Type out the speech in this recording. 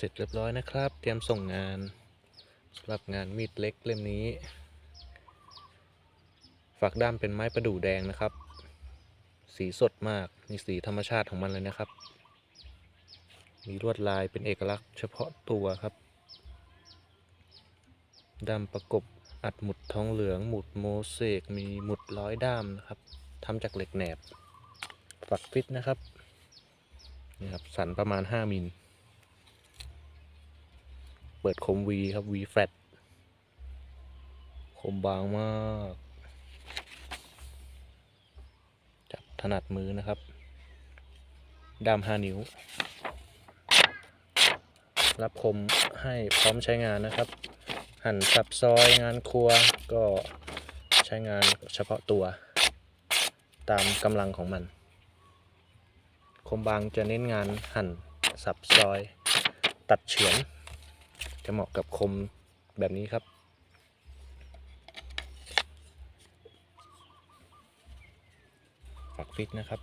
เสร็จเรียบร้อยนะครับ เตรียมส่งงานสำหรับงานมีดเล็กเล่มนี้ ฝักด้ามเป็นไม้ประดู่แดงนะครับ สีสดมาก มีสีธรรมชาติของมันเลยนะครับ มีลวดลายเป็นเอกลักษณ์เฉพาะตัวครับด้ามประกบอัดหมุดทองเหลือง หมุดโมเสก มีหมุดร้อยด้ามนะครับทำจากเหล็กแหนบ ฝักฟิตนะครับนี่ครับสันประมาณ 5มิล เปิดคม V ครับ V flat คมบางมาก จับถนัดมือนะครับด้าม5นิ้ว รับคมให้พร้อมใช้งานนะครับ หั่นสับซอยงานครัวก็ใช้งานเฉพาะตัว ตามกำลังของมัน คมบางจะเน้นงานหั่นสับซอย ตัดเฉือน จะเหมาะกับคมแบบนี้ครับฝักฟิตนะครับ